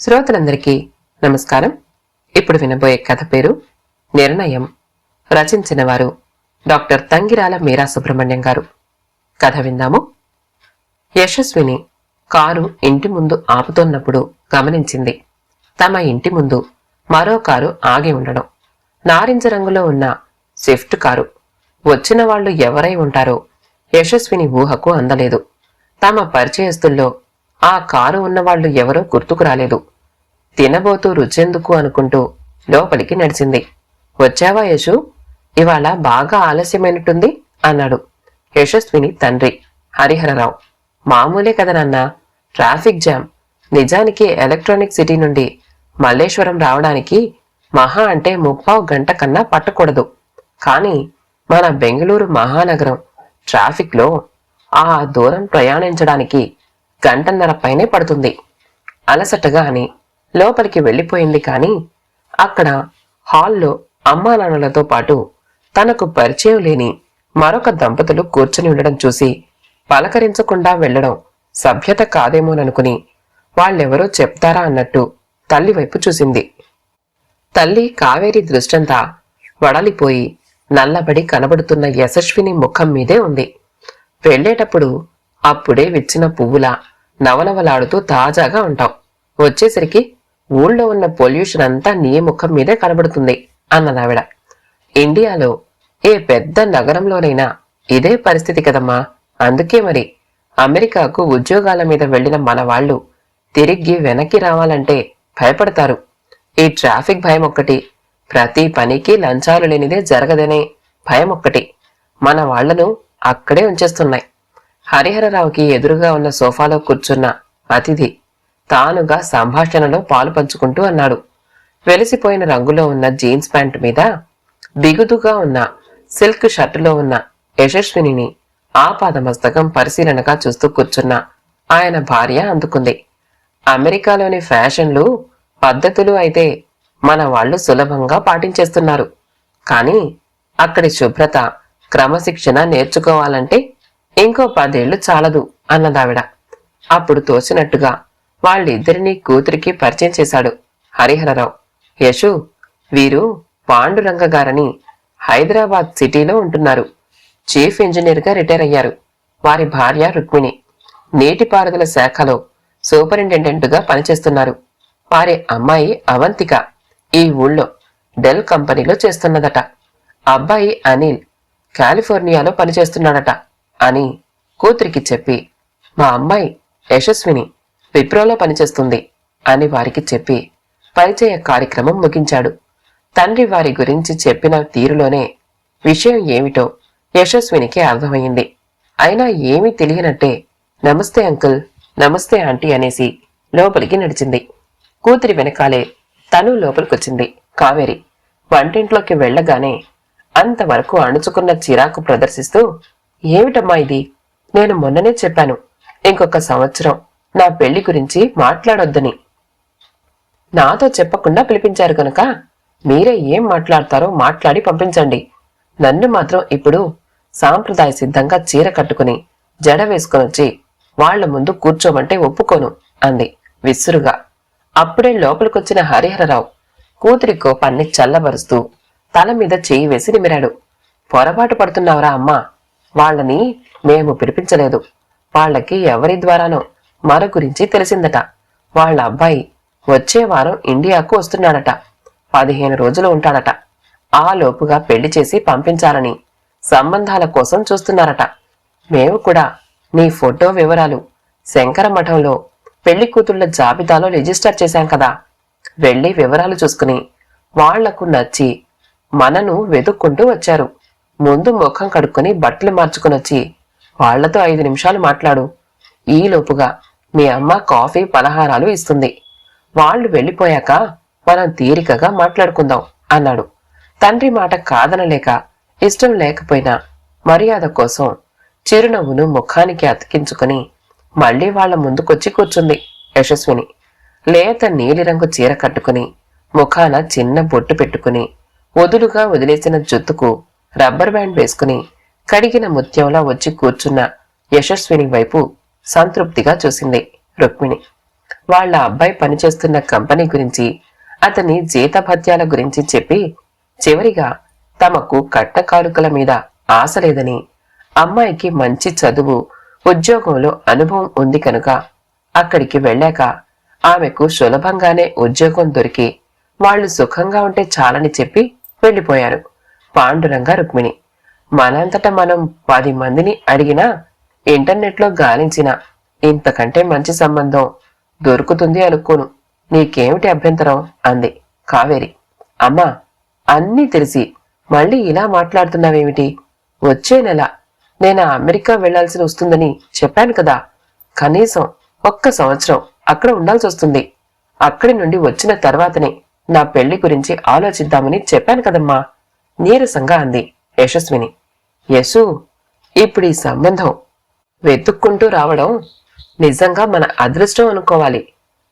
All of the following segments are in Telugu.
శ్రోతలందరికీ నమస్కారం. ఇప్పుడు వినబోయే కథ పేరు నిర్ణయం. రచించిన వారు డాక్టర్ తంగిరాల మీరా సుబ్రహ్మణ్యం గారు. కథ విందాము. యశస్విని కారు ఇంటి ముందు ఆపుతున్నప్పుడు గమనించింది. తమ ఇంటి ముందు మరో కారు ఆగి ఉండడం. నారింజ రంగులో ఉన్న స్విఫ్ట్ కారు. వచ్చిన వాళ్ళు ఎవరై ఉంటారో యశస్విని ఊహకు అందలేదు. తమ పరిచయస్తుల్లో ఆ కారు ఉన్నవాళ్ళు ఎవరో గుర్తుకు రాలేదు. తినబోతూ రుచెందుకు అనుకుంటూ లోపలికి నడిచింది. వచ్చావా యశు? ఇవాళ బాగా ఆలస్యమైనట్టుంది అన్నాడు యశస్విని తండ్రి హరిహరరావు. మామూలే కదా నాన్న ట్రాఫిక్ జామ్. నిజానికి ఎలక్ట్రానిక్ సిటీ నుండి మల్లేశ్వరం రావడానికి మహా అంటే ముప్పావు గంట కన్నా పట్టకూడదు. కానీ మన బెంగళూరు మహానగరం ట్రాఫిక్లో ఆ దూరం ప్రయాణించడానికి గంటన్నర పైనే పడుతుంది. అలసటగా అని లోపలికి వెళ్ళిపోయింది కానీ అక్కడ హాల్లో అమ్మా నాన్నలతో పాటు తనకు పరిచయం లేని మరొక దంపతులు కూర్చుని ఉండడం చూసి పలకరించకుండా వెళ్ళడం సభ్యత కాదేమోననుకుని వాళ్ళెవరో చెప్తారా అన్నట్టు తల్లి వైపు చూసింది. తల్లి కావేరి దృష్టంతా వడలిపోయి నల్లబడి కనబడుతున్న యశస్విని ముఖం మీదే ఉంది. వెళ్ళేటప్పుడు అప్పుడే విచ్చిన పువ్వులా నవనవలాడుతూ తాజాగా ఉంటాం వచ్చేసరికి ఊళ్ళో ఉన్న పొల్యూషన్ అంతా నీ ముఖం మీదే కనబడుతుంది అన్నదావిడ. ఇండియాలో ఏ పెద్ద నగరంలోనైనా ఇదే పరిస్థితి కదమ్మా. అందుకే మరి అమెరికాకు ఉద్యోగాల మీద వెళ్ళిన మన వాళ్ళు తిరిగి వెనక్కి రావాలంటే భయపడతారు. ఈ ట్రాఫిక్ భయం ఒక్కటి ప్రతి పనికి లంచాలు లేనిదే జరగదనే భయం ఒక్కటి మన వాళ్ళను అక్కడే ఉంచేస్తున్నాయి. హరిహరరావుకి ఎదురుగా ఉన్న సోఫాలో కూర్చున్న అతిథి తానుగా సంభాషణలో పాలు పంచుకుంటూ అన్నాడు. వెలిసిపోయిన రంగులో ఉన్న జీన్స్ ప్యాంట్ మీద బిగుదుగా ఉన్న సిల్క్ షర్టులో ఉన్న యశస్వినిని ఆపాదమస్తకం పరిశీలనగా చూస్తూ కూర్చున్న ఆయన భార్య అందుకుంది. అమెరికాలోని ఫ్యాషన్లు పద్ధతులు అయితే మన వాళ్ళు సులభంగా పాటించేస్తున్నారు. కానీ అక్కడి శుభ్రత క్రమశిక్షణ నేర్చుకోవాలంటే ఇంకో పదేళ్ళు చాలదు అన్నదావిడ. అప్పుడు తోచినట్టుగా వాళ్ళిద్దరినీ కూతురికి పరిచయం చేశాడు హరిహరరావు. యశు వీరు పాండురంగ గారని హైదరాబాద్ సిటీలో ఉంటున్నారు. చీఫ్ ఇంజనీర్గా రిటైర్ అయ్యారు. వారి భార్య రుక్మిణి. నీటిపారుదల శాఖలో సూపరింటెండెంట్గా పనిచేస్తున్నారు. వారి అమ్మాయి అవంతిక. ఈ ఊళ్ళో డెల్ కంపెనీలో చేస్తున్నదట. అబ్బాయి అనిల్ కాలిఫోర్నియాలో పనిచేస్తున్నాడట. అని కూతురికి చెప్పి మా అమ్మాయి యశస్విని విప్రోలో పనిచేస్తుంది అని వారికి చెప్పి పరిచయ కార్యక్రమం ముగించాడు. తండ్రి వారి గురించి చెప్పిన తీరులోనే విషయం ఏమిటో యశస్వినికి అర్థమైంది అయినా ఏమీ తెలియనట్టే నమస్తే అంకుల్ నమస్తే ఆంటీ అనేసి లోపలికి నడిచింది. కూతురి వెనకాలే తను లోపలికొచ్చింది. కావేరి వంటింట్లోకి వెళ్ళగానే అంతవరకు అణుచుకున్న చిరాకు ప్రదర్శిస్తూ ఏమిటమ్మా ఇది? నేను మొన్ననే చెప్పాను. ఇంకొక సంవత్సరం. నా పెళ్ళి గురించి మాట్లాడొద్దని. నాతో చెప్పకుండా పిలిపించారు కనుక మీరే ఏం మాట్లాడతారో మాట్లాడి పంపించండి. నన్ను మాత్రం ఇప్పుడు సాంప్రదాయ సిద్ధంగా చీర కట్టుకుని జడ వేసుకొని వచ్చి వాళ్ళ ముందు కూర్చోమంటే ఒప్పుకోను అంది విసురుగా. అప్పుడే లోపలికొచ్చిన హరిహరరావు కూతురి కోపాన్ని చల్లబరుస్తూ తల మీద చేయి వేసి నిమిరాడు. పొరపాటు పడుతున్నావురా అమ్మా? వాళ్ళని మేము పిలిపించలేదు. వాళ్ళకి ఎవరి ద్వారానో మరో గురించి తెలిసిందట. వాళ్ళ అబ్బాయి వచ్చే వారం ఇండియాకు వస్తున్నాడట. పదిహేను రోజులు ఉంటాడట. ఆ లోపుగా పెళ్ళి చేసి పంపించాలని సంబంధాల కోసం చూస్తున్నారట. మేము కూడా నీ ఫోటో వివరాలు శంకర మఠంలో పెళ్ళి కూతుళ్ళ జాబితాలో రిజిస్టర్ చేశాం కదా. వెళ్ళి వివరాలు చూసుకుని వాళ్ళకు నచ్చి మనను వెతుక్కుంటూ వచ్చారు. ముందు ముఖం కడుక్కొని బట్టలు మార్చుకుని వచ్చి వాళ్ళతో ఐదు నిమిషాలు మాట్లాడు. ఈలోపుగా మీ అమ్మ కాఫీ పలహారాలు ఇస్తుంది. వాళ్ళు వెళ్ళిపోయాక మనం తీరికగా మాట్లాడుకుందాం అన్నాడు. తండ్రి మాట కాదనలేక ఇష్టం లేకపోయినా మర్యాద కోసం చిరునవ్వును ముఖానికి అతికించుకుని మళ్ళీ వాళ్ళ ముందుకొచ్చి కూర్చుంది యశస్విని. లేత నీలిరంగు చీర కట్టుకుని ముఖాన చిన్న బొట్టు పెట్టుకుని వదులుగా వదిలేసిన జుత్తుకు రబ్బర్ బ్యాండ్ వేసుకుని కడిగిన ముత్యంలా వచ్చి కూర్చున్న యశస్విని వైపు సంతృప్తిగా చూసింది రుక్మిణి. వాళ్ళ అబ్బాయి పనిచేస్తున్న కంపెనీ గురించి అతని జీతభత్యాల గురించి చెప్పి చివరిగా తమకు కట్టకాలుకల మీద ఆశ లేదని అమ్మాయికి మంచి చదువు ఉద్యోగంలో అనుభవం ఉంది కనుక అక్కడికి వెళ్ళాక ఆమెకు సులభంగానే ఉద్యోగం దొరికి వాళ్ళు సుఖంగా ఉంటే చాలని చెప్పి వెళ్ళిపోయారు. పాండురంగ రుక్మిణి. మనంతట మనం పది మందిని అడిగినా ఇంటర్నెట్లో గాలించిన ఇంతకంటే మంచి సంబంధం దొరుకుతుంది అనుకోను. నీకేమిటి అభ్యంతరం? అంది కావేరి. అమ్మా అన్నీ తెలిసి మళ్ళీ ఇలా మాట్లాడుతున్నావేమిటి? వచ్చే నెల నేను అమెరికా వెళ్ళాల్సి వస్తుందని చెప్పాను కదా. కనీసం ఒక్క సంవత్సరం అక్కడ ఉండాల్సి వస్తుంది. అక్కడి నుండి వచ్చిన తర్వాతనే నా పెళ్ళి గురించి ఆలోచిద్దామని చెప్పాను కదమ్మా. నీరసంగా అంది యశస్విని. యశు ఇప్పుడు ఈ సంబంధం వెతుక్కుంటూ రావడం నిజంగా మన అదృష్టం అనుకోవాలి.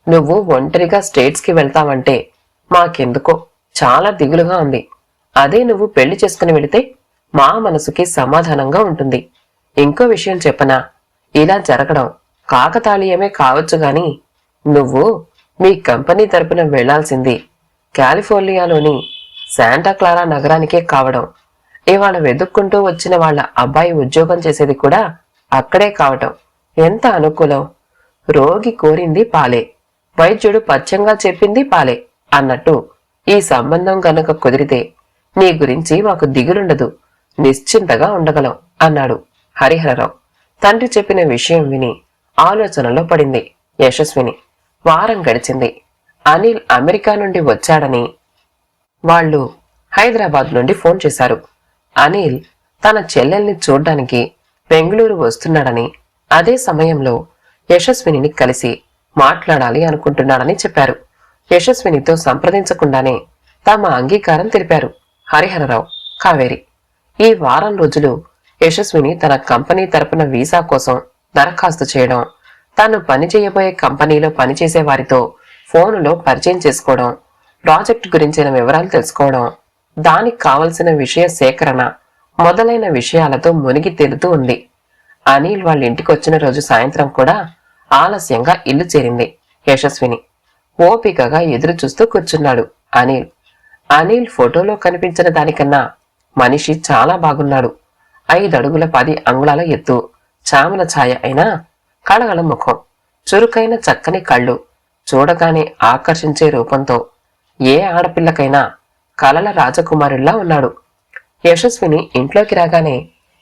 నువ్వు ఒంటరిగా స్టేట్స్కి వెళ్తావంటే మాకెందుకో? చాలా దిగులుగా ఉంది. అదే నువ్వు పెళ్ళి చేసుకుని వెళితే మా మనసుకి సమాధానంగా ఉంటుంది. ఇంకో విషయం చెప్పనా? ఇలా జరగడం కాకతాళీయమే కావచ్చు గాని నువ్వు మీ కంపెనీ తరపున వెళ్ళాల్సింది కాలిఫోర్నియాలోని శాంటాక్లారా నగరానికే కావడం. ఇవాళ వెతుక్కుంటూ వచ్చిన వాళ్ళ అబ్బాయి ఉద్యోగం చేసేది కూడా అక్కడే కావటం. ఎంత అనుకూలం. రోగి కోరింది పాలే. వైద్యుడు పచ్చంగా చెప్పింది పాలే అన్నట్టు ఈ సంబంధం గనక కుదిరితే నీ గురించి మాకు దిగులుండదు. నిశ్చింతగా ఉండగలం అన్నాడు హరిహరరావు. తండ్రి చెప్పిన విషయం విని ఆలోచనలో పడింది యశస్విని. వారం గడిచింది. అనిల్ అమెరికా నుండి వచ్చాడని వాళ్ళు హైదరాబాద్ నుండి ఫోన్ చేశారు. అనిల్ తన చెల్లెల్ని చూడ్డానికి బెంగళూరు వస్తున్నాడని అదే సమయంలో యశస్వినిని కలిసి మాట్లాడాలి అనుకుంటున్నాడని చెప్పారు. యశస్వినితో సంప్రదించకుండానే తమ అంగీకారం తెలిపారు హరిహరరావు కావేరి. ఈ వారం రోజులు యశస్విని తన కంపెనీ తరపున వీసా కోసం దరఖాస్తు చేయడం తాను పని చేయబోయే కంపెనీలో పనిచేసే వారితో ఫోనులో పరిచయం చేసుకోవడం ప్రాజెక్ట్ గురించిన వివరాలు తెలుసుకోవడం దానికి కావలసిన విషయ సేకరణ మొదలైన విషయాలతో మునిగి తేలుతూ ఉంది. అనిల్ వాళ్ళ ఇంటికి వచ్చిన రోజు సాయంత్రం కూడా ఆలస్యంగా ఇల్లు చేరింది యశస్విని. ఓపికగా ఎదురు చూస్తూ కూర్చున్నాడు అనిల్. అనిల్ ఫోటోలో కనిపించిన దానికన్నా మనిషి చాలా బాగున్నాడు. ఐదడుగుల పది అంగుళాల ఎత్తు చామల ఛాయ అయినా కళగల ముఖం చురుకైన చక్కని కళ్ళు చూడగానే ఆకర్షించే రూపంతో ఏ ఆడపిల్లకైనా కలల రాజకుమారుల్లా ఉన్నాడు. యశస్విని ఇంట్లోకి రాగానే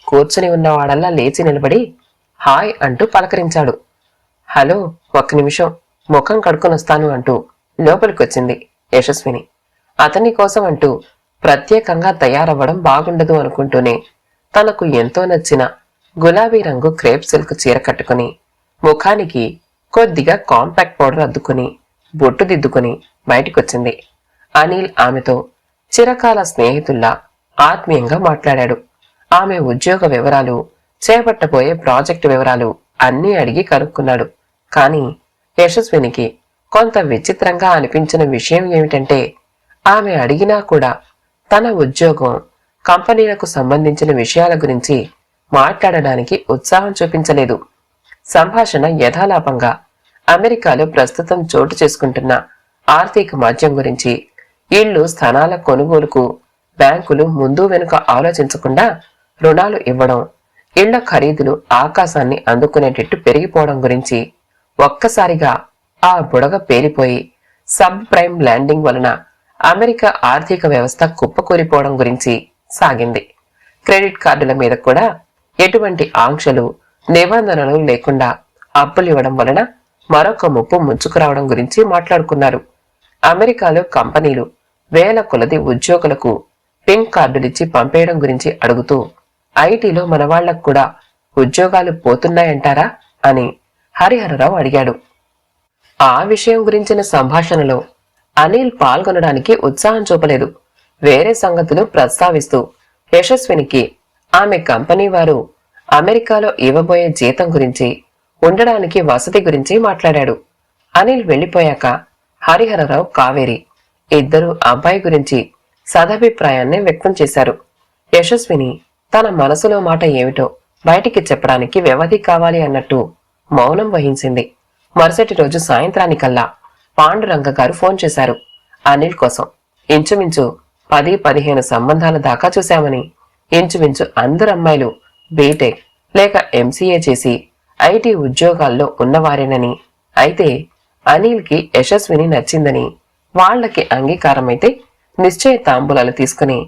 కూర్చుని ఉన్నవాడల్లా లేచి నిలబడి హాయ్ అంటూ పలకరించాడు. హలో ఒక్క నిమిషం ముఖం కడుక్కొని అంటూ లోపలికొచ్చింది యశస్విని. అతని కోసం అంటూ ప్రత్యేకంగా తయారవ్వడం బాగుండదు అనుకుంటూనే తనకు ఎంతో నచ్చిన గులాబీ రంగు క్రేప్ సిల్క్ చీర కట్టుకుని ముఖానికి కొద్దిగా కాంపాక్ట్ పౌడర్ అద్దుకుని బొట్టు దిద్దుకుని బయటికొచ్చింది. అనిల్ ఆమెతో చిరకాల స్నేహితుల్లా ఆత్మీయంగా మాట్లాడాడు. ఆమె ఉద్యోగ వివరాలు చేపట్టబోయే ప్రాజెక్టు వివరాలు అన్నీ అడిగి కనుక్కున్నాడు. కానీ యశస్వినికి కొంత విచిత్రంగా అనిపించిన విషయం ఏమిటంటే ఆమె అడిగినా కూడా తన ఉద్యోగం కంపెనీలకు సంబంధించిన విషయాల గురించి మాట్లాడడానికి ఉత్సాహం చూపించలేదు. సంభాషణ యథాలాపంగా అమెరికాలో ప్రస్తుతం చోటు చేసుకుంటున్న ఆర్థిక మాధ్యం గురించి ఇళ్ళు స్థానాల కొనుగోలుకు బ్యాంకులు ముందు వెనుక ఆలోచించకుండా రుణాలు ఇవ్వడం ఇళ్ళ ఖరీదులు ఆకాశాన్ని అందుకునేటట్టు పెరిగిపోవడం గురించి ఒక్కసారిగా ఆ బుడగ పేలిపోయి సబ్ ప్రైమ్ ల్యాండింగ్ వలన అమెరికా ఆర్థిక వ్యవస్థ కుప్పకూలిపోవడం గురించి సాగింది. క్రెడిట్ కార్డుల మీద కూడా ఎటువంటి ఆంక్షలు నిబంధనలు లేకుండా అప్పులు ఇవ్వడం వలన మరొక ముప్పు ముంచుకురావడం గురించి మాట్లాడుకున్నారు. అమెరికాలో కంపెనీలు వేల కొలది ఉద్యోగులకు పింక్ కార్డులిచ్చి పంపేయడం గురించి అడుగుతూ ఐటీలో మన వాళ్ళకు కూడా ఉద్యోగాలు పోతున్నాయంటారా అని హరిహరరావు అడిగాడు. ఆ విషయం గురించిన సంభాషణలో అనిల్ పాల్గొనడానికి ఉత్సాహం చూపలేదు. వేరే సంగతులు ప్రస్తావిస్తూ యశస్వినికి ఆమె కంపెనీ వారు అమెరికాలో ఇవ్వబోయే జీతం గురించి ఉండడానికి వసతి గురించి మాట్లాడాడు. అనిల్ వెళ్ళిపోయాక హరిహరరావు కావేరి ఇద్దరు అబ్బాయి గురించి సదాభిప్రాయాన్ని వ్యక్తం చేశారు. యశస్విని తన మనసులో మాట ఏమిటో బయటికి చెప్పడానికి వ్యవధి కావాలి అన్నట్టు మౌనం వహించింది. మరుసటి రోజు సాయంత్రానికల్లా పాండురంగ గారు ఫోన్ చేశారు. అనిల్ కోసం ఇంచుమించు పది పదిహేను సంబంధాల దాకా చూశామని. ఇంచుమించు అందరు అమ్మాయిలు బీటెక్ లేక ఎంసీఏ చేసి ఐటీ ఉద్యోగాల్లో ఉన్నవారేనని. అయితే అనిల్కి యశస్విని నచ్చిందని వాళ్ళకి అంగీకారమైతే నిశ్చయ తాంబూలాలు తీసుకుని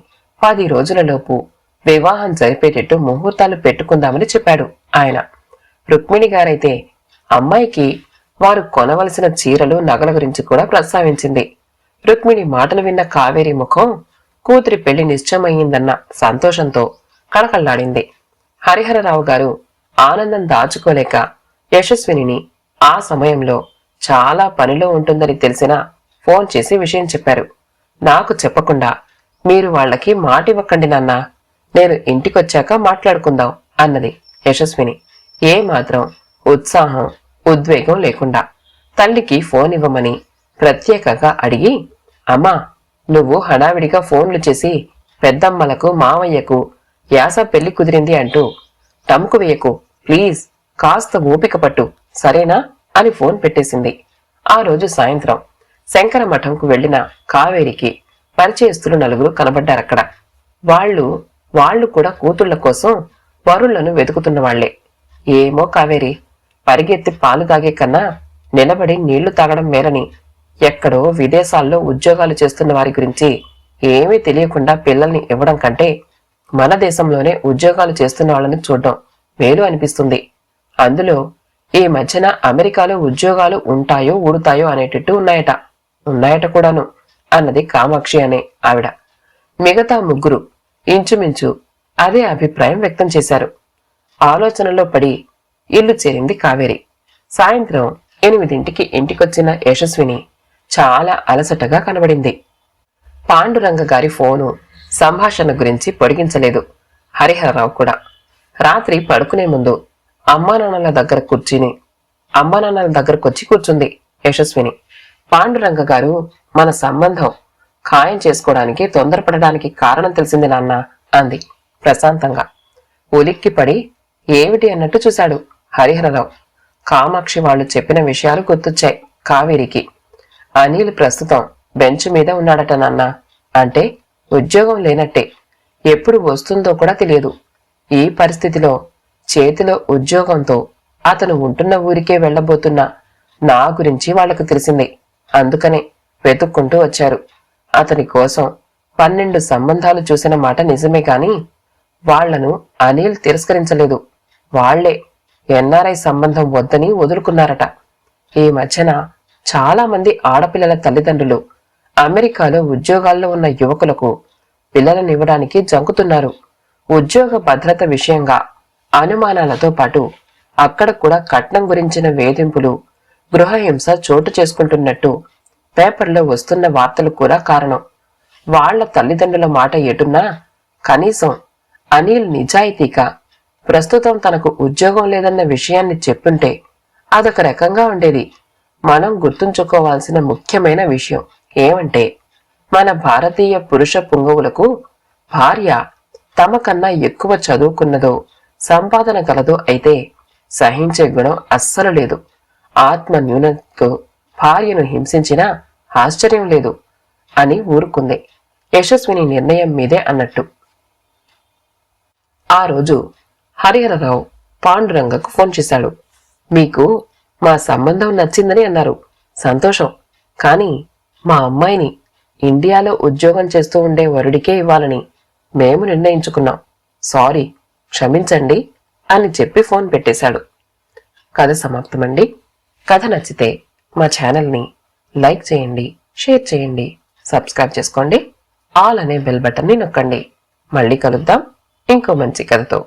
పది రోజులలోపు వివాహం జరిపేటట్టు ముహూర్తాలు పెట్టుకుందామని చెప్పాడు ఆయన. రుక్మిణి గారైతే అమ్మాయికి వారు కొనవలసిన చీరలు నగల గురించి కూడా ప్రస్తావించింది. రుక్మిణి మాటలు విన్న కావేరి ముఖం కూతురి పెళ్ళి నిశ్చయమయ్యిందన్న సంతోషంతో కళకళ్ళాడింది. హరిహరరావు గారు ఆనందం దాచుకోలేక యశస్వినిని ఆ సమయంలో చాలా పనిలో ఉంటుందని తెలిసినా ఫోన్ చేసి విషయం చెప్పారు. నాకు చెప్పకుండా మీరు వాళ్ళకి మాటివ్వకండి నాన్న. నేను ఇంటికొచ్చాక మాట్లాడుకుందాం అన్నది యశస్విని. ఏ మాత్రం ఉత్సాహం ఉద్వేగం లేకుండా తల్లికి ఫోన్ ఇవ్వమని ప్రత్యేకంగా అడిగి అమ్మా నువ్వు హడావిడిగా ఫోన్లు చేసి పెద్దమ్మలకు మావయ్యకు యాస పెళ్ళి కుదిరింది అంటూ టముకు వేయకు ప్లీజ్ కాస్త ఓపిక పట్టు సరేనా? అని ఫోన్ పెట్టేసింది. ఆ రోజు సాయంత్రం శంకర మఠంకు వెళ్ళిన కావేరికి పరిచయస్తులు నలుగురు కనబడ్డారక్కడ. వాళ్ళు వాళ్ళు కూడా కూతుళ్ళ కోసం వరుళ్ళను వెతుకుతున్న వాళ్ళే ఏమో కావేరి పరిగెత్తి పాలు తాగే కన్నా నిలబడి నీళ్ళు తాగడం మేలని ఎక్కడో విదేశాల్లో ఉద్యోగాలు చేస్తున్న వారి గురించి ఏమీ తెలియకుండా పిల్లల్ని ఇవ్వడం కంటే మన దేశంలోనే ఉద్యోగాలు చేస్తున్న వాళ్ళని చూడడం. మేలు అనిపిస్తుంది. అందులో ఈ మధ్యన అమెరికాలో ఉద్యోగాలు ఉంటాయో ఊడుతాయో అనేటట్టు ఉన్నాయట. ఉన్నాయట కూడాను అన్నది కామాక్షి అనే ఆవిడ. మిగతా ముగ్గురు ఇంచుమించు అదే అభిప్రాయం వ్యక్తం చేశారు. ఆలోచనలో పడి ఇల్లు చేరింది కావేరి. సాయంత్రం ఎనిమిదింటికి ఇంటికొచ్చిన యశస్విని చాలా అలసటగా కనబడింది. పాండురంగ గారి ఫోను సంభాషణ గురించి పొడిగించలేదు. హరిహరరావు కూడా. రాత్రి పడుకునే ముందు అమ్మానాన్నల దగ్గర కూర్చుని అమ్మానాన్నల దగ్గరకొచ్చి కూర్చుంది యశస్విని. పాండురంగ గారు మన సంబంధం ఖాయం చేసుకోవడానికి తొందరపడడానికి కారణం తెలిసింది నాన్న అంది ప్రశాంతంగా. ఉలిక్కిపడి ఏమిటి అన్నట్టు చూశాడు హరిహరరావు. కామాక్షి వాళ్ళు చెప్పిన విషయాలు గుర్తొచ్చాయి కావేరికి. అనిల్ ప్రస్తుతం బెంచ్ మీద ఉన్నాడట నాన్న. అంటే ఉద్యోగం లేనట్టే. ఎప్పుడు వస్తుందో కూడా తెలియదు. ఈ పరిస్థితిలో చేతిలో ఉద్యోగంతో అతను ఉంటున్న ఊరికే వెళ్ళబోతున్న నా గురించి వాళ్ళకు తెలిసింది. అందుకనే వెతుక్కుంటూ వచ్చారు. అతని కోసం పన్నెండు సంబంధాలు చూసిన మాట నిజమే కాని వాళ్ళను అనిల్ తిరస్కరించలేదు. వాళ్ళే ఎన్ఆర్ఐ సంబంధం వద్దని వదులుకున్నారట. ఈ మధ్యన చాలా మంది ఆడపిల్లల తల్లిదండ్రులు అమెరికాలో ఉద్యోగాల్లో ఉన్న యువకులకు పిల్లలనివ్వడానికి జంకుతున్నారు. ఉద్యోగ భద్రత విషయంగా అనుమానాలతో పాటు అక్కడ కూడా కట్నం గురించిన వేధింపులు గృహహింస చోటు చేసుకుంటున్నట్టు పేపర్లో వస్తున్న వార్తలు కూడా కారణం. వాళ్ళ తల్లిదండ్రుల మాట ఎటున్నా కనీసం అనిల్ నిజాయితీగా ప్రస్తుతం తనకు ఉద్యోగం లేదన్న విషయాన్ని చెప్పుంటే అదొక రకంగా ఉండేది. మనం గుర్తుంచుకోవాల్సిన ముఖ్యమైన విషయం ఏమంటే మన భారతీయ పురుష పుంగవులకు భార్య తమ కన్నా ఎక్కువ చదువుకున్నదో సంపాదన గలదో అయితే సహించే గుణం అస్సలు లేదు. ఆత్మ న్యూనతో భార్యను హింసించినా ఆశ్చర్యం లేదు అని ఊరుకుంది. యశస్విని నిర్ణయం మీదే అన్నట్టు. ఆ రోజు హరిహరరావు పాండురంగకు ఫోన్ చేశాడు. మీకు మా సంబంధం నచ్చిందని అన్నారు. సంతోషం. కానీ మా అమ్మాయిని ఇండియాలో ఉద్యోగం చేస్తూ ఉండే వరుడికే ఇవ్వాలని మేము నిర్ణయించుకున్నాం. సారీ క్షమించండి అని చెప్పి ఫోన్ పెట్టేశాడు. కథ సమాప్తమండి. కథ నచ్చితే మా ఛానల్ని లైక్ చేయండి షేర్ చేయండి సబ్స్క్రైబ్ చేసుకోండి. ఆల్ అనే బెల్ బటన్ని నొక్కండి. మళ్ళీ కలుద్దాం. ఇంకో మంచి కథతో.